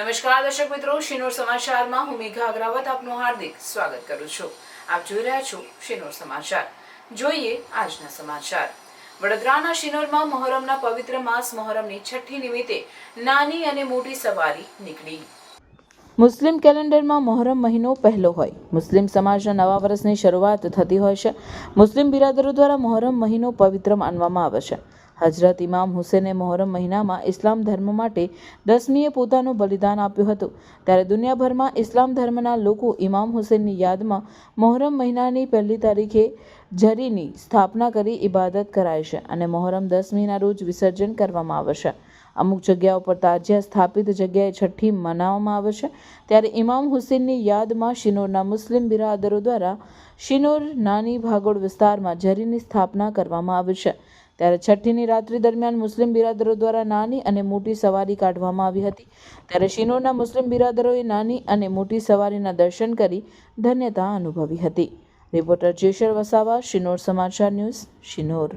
નમસ્કાર, દર્શક મિત્રો, શિનોર સમાચારમાં હું મેઘા અગ્રાવત આપનું હાર્દિક સ્વાગત કરું છું. આપ જોઈ રહ્યા છો શિનોર સમાચાર. જોઈએ આજના સમાચાર. વડોદરાના શિનોરમાં મહોરમના પવિત્ર માસ મહોરમની છઠ્ઠી નિમિત્તે નાની અને મોટી સવારી નીકળી. મુસ્લિમ કેલેન્ડરમાં મહોરમ મહિનો પહેલો હોય. મુસ્લિમ સમાજના નવા વર્ષની શરૂઆત થતી હોય છે. મુસ્લિમ બિરાદરો દ્વારા મહોરમ મહિનો પવિત્ર માનવામાં આવે છે. હજરત ઇમામ હુસેને મહોરમ મહિનામાં ઇસ્લામ ધર્મ માટે દસમીએ પોતાનું બલિદાન આપ્યું હતું. ત્યારે દુનિયાભરમાં ઇસ્લામ ધર્મના લોકો ઇમામ હુસેનની યાદમાં મહોરમ મહિનાની પહેલી તારીખે ઝરીની સ્થાપના કરી ઇબાદત કરાય છે અને મહોરમ દસમીના રોજ વિસર્જન કરવામાં આવશે અમુક જગ્યાઓ પર તાજિયા સ્થાપિત જગ્યાએ છઠ્ઠી મનાવવામાં આવે છે. ત્યારે ઇમામ હુસેનની યાદમાં શિનોરના મુસ્લિમ બિરાદરો દ્વારા શિનોર નાની ભાગોળ વિસ્તારમાં જરીની સ્થાપના કરવામાં આવી છે. ત્યારે છઠ્ઠીની રાત્રિ દરમિયાન મુસ્લિમ બિરાદરો દ્વારા નાની અને મોટી સવારી કાઢવામાં આવી હતી. ત્યારે શિનોરના મુસ્લિમ બિરાદરોએ નાની અને મોટી સવારીના દર્શન કરી ધન્યતા અનુભવી હતી. રિપોર્ટર જેશર વસાવા, શિનોર સમાચાર ન્યૂઝ, શિનોર.